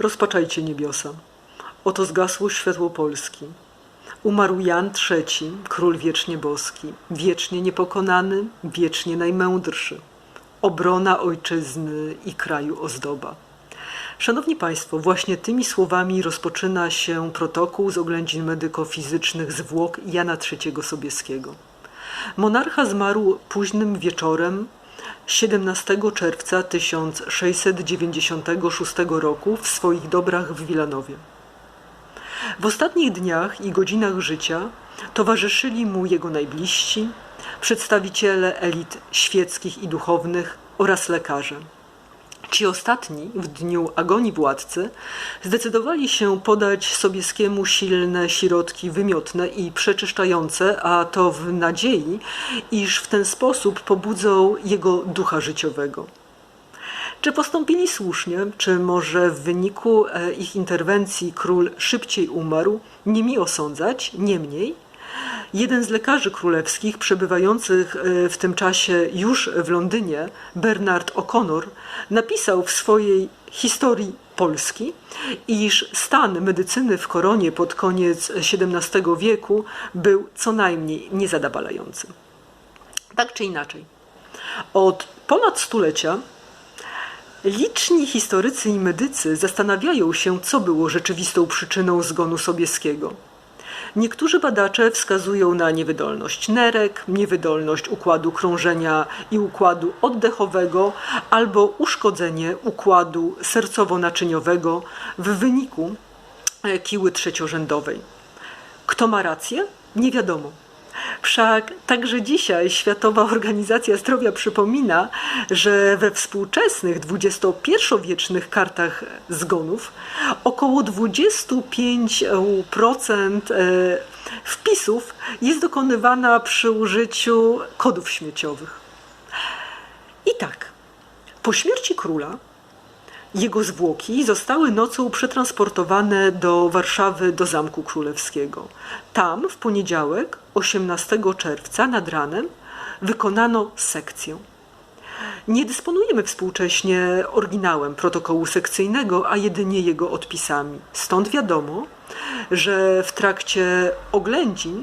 Rozpaczajcie niebiosa. Oto zgasło światło Polski. Umarł Jan III, król wiecznie boski, wiecznie niepokonany, wiecznie najmędrszy. Obrona ojczyzny i kraju ozdoba. Szanowni Państwo, właśnie tymi słowami rozpoczyna się protokół z oględzin medyko-fizycznych zwłok Jana III Sobieskiego. Monarcha zmarł późnym wieczorem 17 czerwca 1696 roku w swoich dobrach w Wilanowie. W ostatnich dniach i godzinach życia towarzyszyli mu jego najbliżsi, przedstawiciele elit świeckich i duchownych oraz lekarze. Ci ostatni, w dniu agonii władcy, zdecydowali się podać Sobieskiemu silne środki wymiotne i przeczyszczające, a to w nadziei, iż w ten sposób pobudzą jego ducha życiowego. Czy postąpili słusznie, czy może w wyniku e, ich interwencji król szybciej umarł, nie mi osądzać, niemniej Jeden z lekarzy królewskich przebywających e, w tym czasie już w Londynie, Bernard O'Connor, napisał w swojej historii Polski, iż stan medycyny w koronie pod koniec XVII wieku był co najmniej niezadowalający. Tak czy inaczej, od ponad stulecia Liczni historycy i medycy zastanawiają się, co było rzeczywistą przyczyną zgonu Sobieskiego. Niektórzy badacze wskazują na niewydolność nerek, niewydolność układu krążenia i układu oddechowego albo uszkodzenie układu sercowo-naczyniowego w wyniku e, kiły trzeciorzędowej. Kto ma rację? Nie wiadomo. Wszak także dzisiaj Światowa Organizacja Zdrowia przypomina, że we współczesnych XXI-wiecznych kartach zgonów około 25% e, wpisów jest dokonywana przy użyciu kodów śmieciowych. I tak, po śmierci króla jego zwłoki zostały nocą przetransportowane do Warszawy, do Zamku Królewskiego. Tam w poniedziałek, 18 czerwca, nad ranem, wykonano sekcję. Nie dysponujemy współcześnie oryginałem protokołu sekcyjnego, a jedynie jego odpisami. Stąd wiadomo, że w trakcie oględzin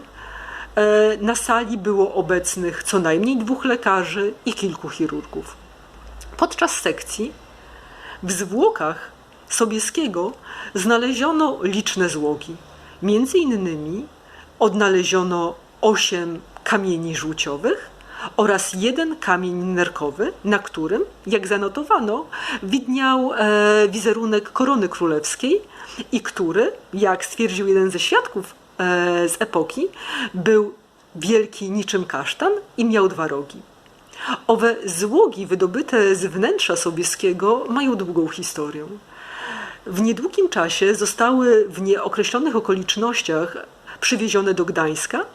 e, na sali było obecnych co najmniej dwóch lekarzy i kilku chirurgów. Podczas sekcji w zwłokach Sobieskiego znaleziono liczne złogi. Między innymi odnaleziono osiem kamieni żółciowych oraz jeden kamień nerkowy, na którym, jak zanotowano, widniał e, wizerunek korony królewskiej i który, jak stwierdził jeden ze świadków e, z epoki, był wielki niczym kasztan i miał dwa rogi. Owe złogi wydobyte z wnętrza Sobieskiego mają długą historię. W niedługim czasie zostały w nieokreślonych okolicznościach przywiezione do Gdańska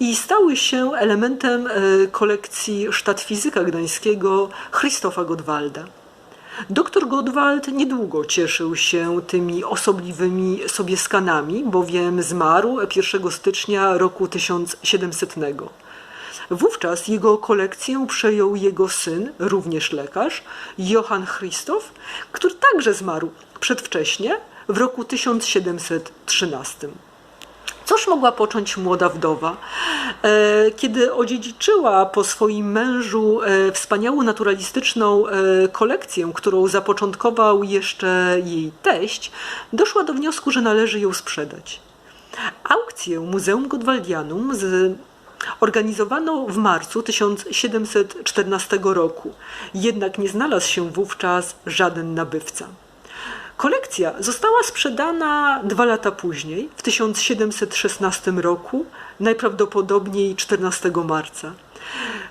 i stały się elementem e, kolekcji Stadtfizyka Gdańskiego Christofa Gottwalda. Doktor Gottwald niedługo cieszył się tymi osobliwymi sobie skanami, bowiem zmarł 1 stycznia roku 1700. Wówczas jego kolekcję przejął jego syn, również lekarz, Johann Christoph, który także zmarł przedwcześnie w roku 1713. Cóż mogła począć młoda wdowa, e, kiedy odziedziczyła po swoim mężu e, wspaniałą naturalistyczną e, kolekcję, którą zapoczątkował jeszcze jej teść, doszła do wniosku, że należy ją sprzedać. Aukcję Muzeum Godwaldianum z Organizowano w marcu 1714 roku, jednak nie znalazł się wówczas żaden nabywca. Kolekcja została sprzedana dwa lata później, w 1716 roku, najprawdopodobniej 14 marca.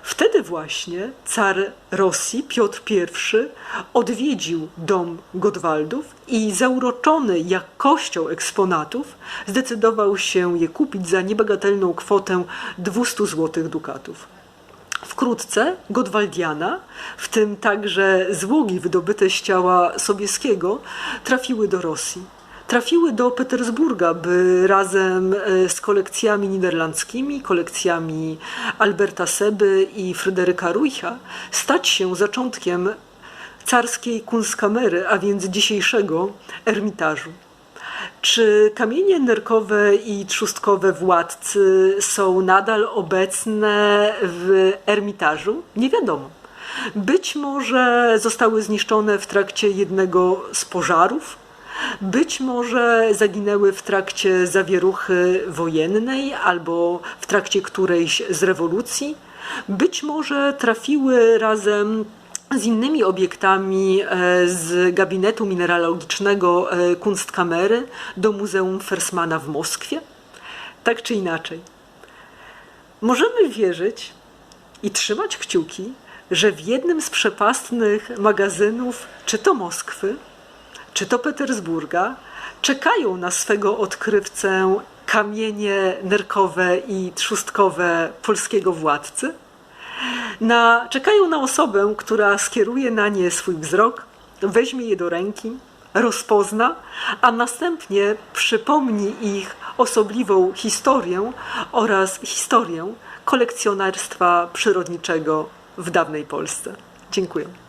Wtedy właśnie car Rosji, Piotr I, odwiedził dom Godwaldów i zauroczony jakością eksponatów zdecydował się je kupić za niebagatelną kwotę 200 złotych dukatów. Wkrótce Godwaldiana, w tym także złogi wydobyte z ciała Sobieskiego, trafiły do Rosji. Trafiły do Petersburga, by razem e, z kolekcjami niderlandzkimi, kolekcjami Alberta Seby i Fryderyka Rujcha stać się zaczątkiem carskiej kunstkamery, a więc dzisiejszego Ermitażu. Czy kamienie nerkowe i trzustkowe władcy są nadal obecne w Ermitażu? Nie wiadomo. Być może zostały zniszczone w trakcie jednego z pożarów, być może zaginęły w trakcie zawieruchy wojennej albo w trakcie którejś z rewolucji. Być może trafiły razem z innymi obiektami e, z gabinetu mineralogicznego e, Kunstkamery do Muzeum Fersmana w Moskwie. Tak czy inaczej. Możemy wierzyć i trzymać kciuki, że w jednym z przepastnych magazynów, czy to Moskwy, czy to Petersburga, czekają na swego odkrywcę kamienie nerkowe i trzustkowe polskiego władcy. Na, czekają na osobę, która skieruje na nie swój wzrok, weźmie je do ręki, rozpozna, a następnie przypomni ich osobliwą historię oraz historię kolekcjonerstwa przyrodniczego w dawnej Polsce. Dziękuję.